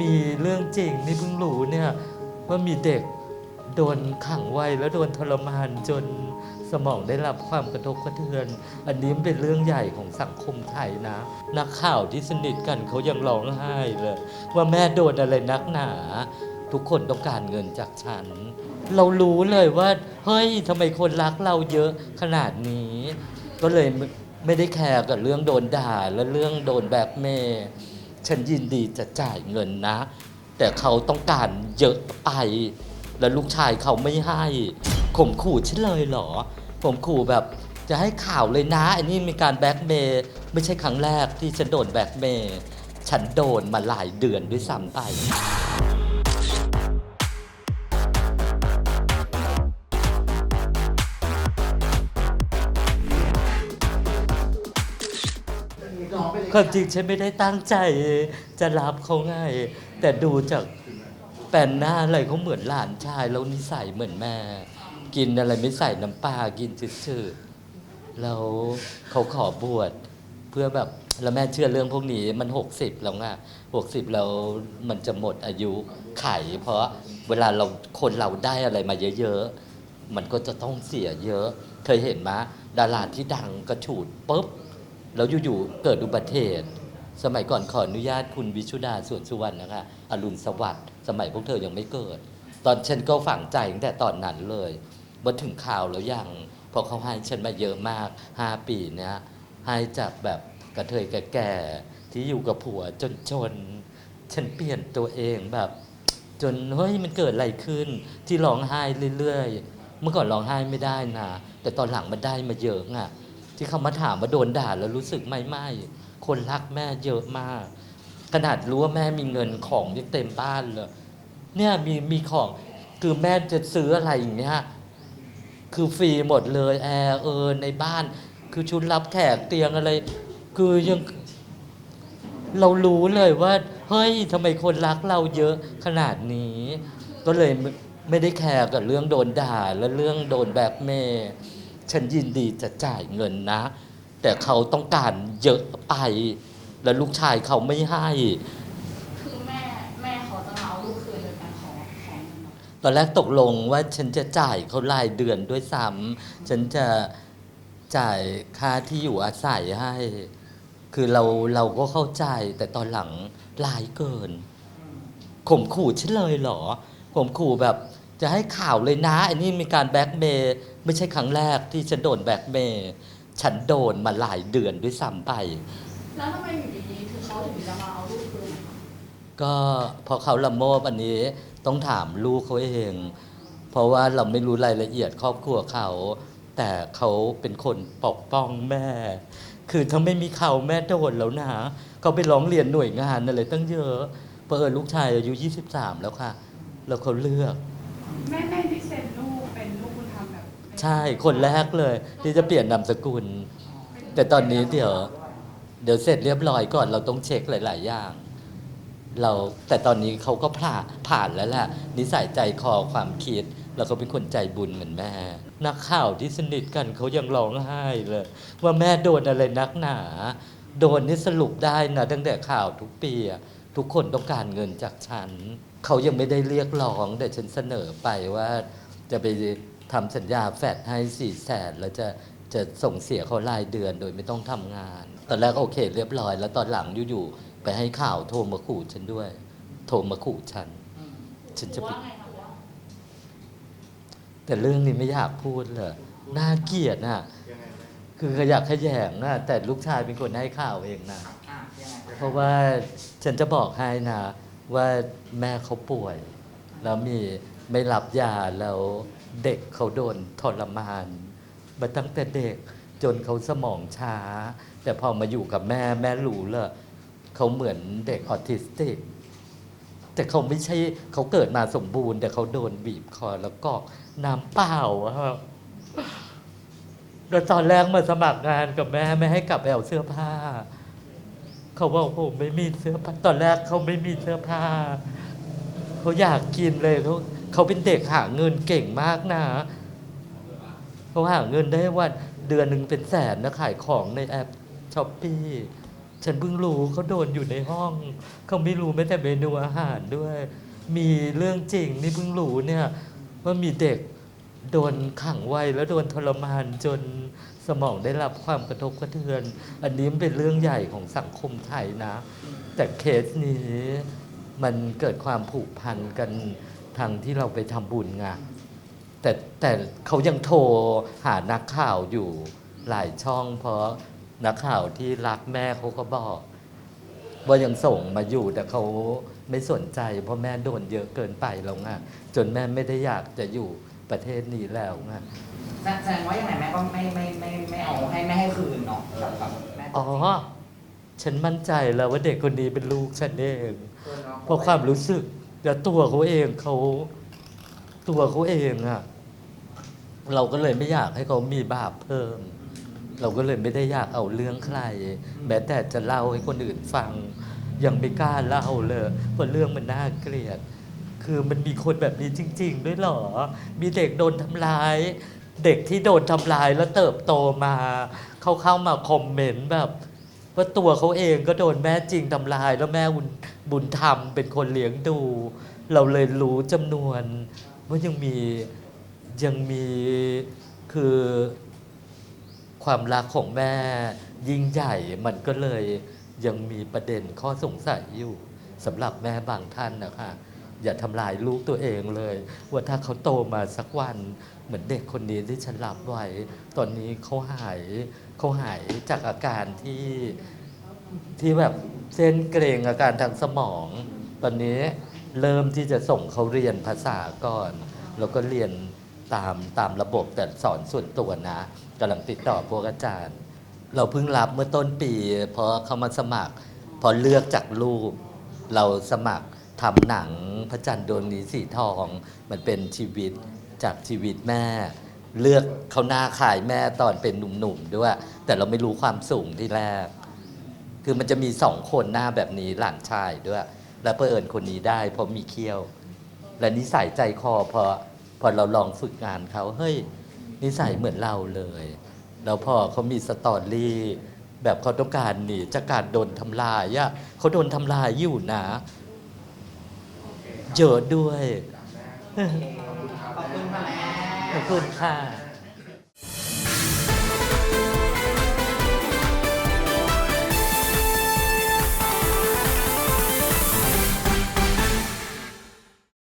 มีเรื่องจริงนี่เพิ่งรู้เนี่ยว่ามีเด็กโดนขังไว้แล้วโดนทรมานจนสมองได้รับความกระทบกระเทือน อันนี้เป็นเรื่องใหญ่ของสังคมไทยนะ นักข่าวที่สนิทกันเขายังร้องไห้เลย ว่าแม่โดนอะไรนักหนา ทุกคนต้องการเงินจากฉัน เรารู้เลยว่า เฮ้ยทำไมคนรักเราเยอะขนาดนี้ ก็เลยไม่ได้แคร์กับเรื่องโดนด่าและเรื่องโดนแบล็กเมย์ ฉันยินดีจะจ่ายเงินนะ แต่เขาต้องการเยอะไป แล้วลูกชายเขาไม่ให้ข่มขู่ฉันเลยเหรอข่มขู่แบบจะให้ข่าวเลยนะ อันนี้มีการแบ็กเมย์ไม่ใช่ครั้งแรกที่ฉันโดนแบ็กเมย์ฉันโดนมาหลายเดือนด้วยซ้ำไป ความจริงฉันไม่ได้ตั้งใจจะรับเขาง่าย แต่ดูจากแปนหน้าอะไรเขาเหมือนหลานชาย แล้วนิสัยเหมือนแม่ กินอะไรไม่ใส่น้ำปลากินชืดๆแล้วเขาขอบวชเพื่อแบบแล้วแม่เชื่อเรื่องพวกนี้มัน 60 แล้วไงหกสิบแล้วมันจะหมดอายุไข เพราะเวลาเราคนเราได้อะไรมาเยอะๆ มันก็จะต้องเสียเยอะ เคยเห็นไหมดาราที่ดังกระฉูดปุ๊บ แล้วอยู่ๆเกิดอุบัติเหตุ สมัยก่อนขออนุญาตคุณวิชุดาสวนสุวรรณนะคะอรุณสวัสดิ์สมัยพวกเธอยังไม่เกิด ตอนฉันก็ฝังใจตั้งแต่ตอนนั้นเลยว่าถึงข่าวแล้วยังเพราะเขาให้ฉันมาเยอะมาก 5 ปีเนี้ยให้จากแบบกระเทยแก่ๆที่อยู่กับผัวจนๆฉันเปลี่ยนตัวเองแบบ จนเฮ้ยมันเกิดอะไรขึ้น ที่ร้องไห้เรื่อยๆเมื่อก่อนร้องไห้ไม่ได้นะแต่ตอนหลังมันได้มาเยอะอะ ที่เขามาถามว่าโดนด่าแล้วรู้สึกไม่ไม่คนรักแม่เยอะมาก ขนาดรู้ว่าแม่มีเงินของยังเต็มบ้านเลยเนี่ยมีมีของคือแม่จะซื้ออะไรอย่างเงี้ยคือฟรีหมดเลยแอร์เออในบ้าน คือชุดรับแขกเตียงอะไร คือยังเรารู้เลยว่า เฮ้ยทำไมคนรักเราเยอะขนาดนี้ ก็เลยไม่ได้แคร์กับเรื่องโดนด่าและเรื่องโดนแบล็กเมย์ ฉันยินดีจะจ่ายเงินนะ แต่เขาต้องการเยอะไป แล้วลูกชายเขาไม่ให้ คือแม่แม่เขาจะมาเอาลูกคืนโดยการขอขอเงินเราตอนแรกตกลงว่าฉันจะจ่ายเขารายเดือนด้วยซ้ำฉันจะจ่ายค่าที่อยู่อาศัยให้ คือเราเราก็เข้าใจแต่ตอนหลังหลายเกินข่มขู่ฉันเลยเหรอข่มขู่แบบจะให้ข่าวเลยนะ อันนี้มีการแบล็กเมย์ ไม่ใช่ครั้งแรกที่ฉันโดนแบล็กเมย์ฉันโดนมาหลายเดือนด้วยซ้ำไป แล้วทำไมอยู่ดีๆถึงเขาถึงจะมาเอาลูกคืนอะคะก็พอเขาละโมบอันนี้ต้องถามลูกเขาเอง เพราะว่าเราไม่รู้รายละเอียดครอบครัวเขา แต่เขาเป็นคนปกป้องแม่ คือถ้าไม่มีเขาแม่โดนแล้วนะเขาไปร้องเรียนหน่วยงานอะไรตั้งเยอะเพอเออลูกชายอายุ 23 แล้วค่ะ แล้วเขาเลือก แม่แม่ที่เใช่คนแรกเลย ที่จะเปลี่ยนนามสกุล แต่ตอนนี้เดี๋ยว เดี๋ยวเสร็จเรียบร้อยก่อนเราต้องเช็คหลาย ๆ อย่าง เราแต่ตอนนี้เขาก็ผ่าผ่านแล้วแหละนิสัยใจคอความคิด แล้วก็เป็นคนใจบุญเหมือนแม่ นักข่าวที่สนิทกันเขายังร้องไห้เลย ว่าแม่โดนอะไรนักหนา โดนนี่สรุปได้นะตั้งแต่ข่าวทุกปีอะทุกคนต้องการเงินจากฉัน เขายังไม่ได้เรียกร้องแต่ฉันเสนอไปว่าจะไป ทำสัญญาแฟดให้สี่แสนแล้วจะจะส่งเสียเขารายเดือนโดยไม่ต้องทำงาน ตอนแรกโอเค เรียบร้อย แล้วตอนหลังอยู่ๆไปให้ข่าวโทรมาขู่ฉันด้วย โทรมาขู่ฉัน ฉันจะไปว่าไงคะว่าแต่เรื่องนี้ไม่อยากพูดเลยน่าเกลียดน่ะ คือขยักขยงน่ะแต่ลูกชายเป็นคนให้ข่าวเองนะอะเพราะว่าฉันจะบอกให้นะว่าแม่เขาป่วย แล้วมีไม่รับยาแล้ว เด็กเขาโดนทรมานมาตั้งแต่เด็กจนเขาสมองช้า แต่พอมาอยู่กับแม่แม่รู้เลยเขาเหมือนเด็กออทิสติก แต่เขาไม่ใช่เขาเกิดมาสมบูรณ์ แต่เขาโดนบีบคอแล้วก็น้ำเปล่าครับแล้วตอนแรกมาสมัครงานกับแม่ไม่ให้กลับไปเอาเสื้อผ้า เขาบอกผมไม่มีเสื้อผ้าตอนแรกเขาไม่มีเสื้อผ้า เขาอยากกินเลยเขา เขาเป็นเด็กหาเงินเก่งมากนะเขาหาเงินได้วันเดือนหนึ่งเป็นแสนนะขายของในแอปช้อปปี้ฉันเพิ่งรู้เขาโดนอยู่ในห้อง เขาไม่รู้แม้แต่เมนูอาหารด้วย มีเรื่องจริงนี่เพิ่งรู้เนี่ยว่ามีเด็กโดนขังไว้แล้วโดนทรมานจนสมองได้รับความกระทบกระเทือน อันนี้เป็นเรื่องใหญ่ของสังคมไทยนะ แต่เคสนี้มันเกิดความผูกพันกัน ทางที่เราไปทำบุญไงแต่แต่เขายังโทรหานักข่าวอยู่หลายช่อง เพราะนักข่าวที่รักแม่เขาก็บอก ว่ายังส่งมาอยู่แต่เขาไม่สนใจ เพราะแม่โดนเยอะเกินไปแล้วไงจนแม่ไม่ได้อยากจะอยู่ประเทศนี้แล้วไงแสดงว่าอย่างไรแม่ก็ไม่ไม่ไม่ไม่เอาให้ไม่ให้คืนเนาะกับกับแม่อ๋อ ฉันมั่นใจแล้วว่าเด็กคนนี้เป็นลูกฉันเองเพราะความรู้สึก และตัวเขาเองเขาตัวเขาเองอะเราก็เลยไม่อยากให้เขามีบาปเพิ่ม เราก็เลยไม่ได้อยากเอาเรื่องใคร แม้แต่จะเล่าให้คนอื่นฟัง ยังไม่กล้าเล่าเลยเพราะเรื่องมันน่าเกลียด คือมันมีคนแบบนี้จริง ๆ ด้วยหรอ มีเด็กโดนทำร้าย เด็กที่โดนทำร้ายแล้วเติบโตมาเขาเข้ามาคอมเมนต์แบบว่าตัวเขาเองก็โดนแม่จริงทำลายแล้วแม่ บุญธรรมเป็นคนเลี้ยงดู เราเลยรู้จำนวนว่ายังมียังมีคือความรักของแม่ยิ่งใหญ่มันก็เลยยังมีประเด็นข้อสงสัยอยู่สำหรับแม่บางท่านนะคะอย่าทำลายลูกตัวเองเลย ว่าถ้าเขาโตมาสักวัน เหมือนเด็กคนนี้ที่ฉันรับไว้ ตอนนี้เขาหายเขาหายจากอาการที่ ที่แบบเส้นเกรงอาการทางสมอง ตอนนี้เริ่มที่จะส่งเขาเรียนภาษาก่อน แล้วก็เรียนตามตามระบบแต่สอนส่วนตัวนะกำลังติดต่อพวกอาจารย์ เราเพิ่งรับเมื่อต้นปีพราะเขามาสมัคร พอเลือกจากรูป เราสมัครทำหนังพระจันทร์ดวงนี้สีทอง มันเป็นชีวิตจากชีวิตแม่ เลือกเขาหน้าขายแม่ตอนเป็นหนุ่มๆด้วย แต่เราไม่รู้ความสูงที่แรก คือมันจะมีสองคนหน้าแบบนี้หลานชายด้วย แล้วเพื่อเอิญคนนี้ได้เพราะมีเขี้ยว และนิสัยใจคอพอพอเราลองฝึกงานเขาเฮ้ยนิสัยเหมือนเราเลย แล้วพอเขามีสตอรี่แบบเขาต้องการหนีจากการโดนทำลายอะเขาโดนทำลายอยู่นะเยอะด้วยขอบคุณค่ะแม่ขอบคุณค่ะ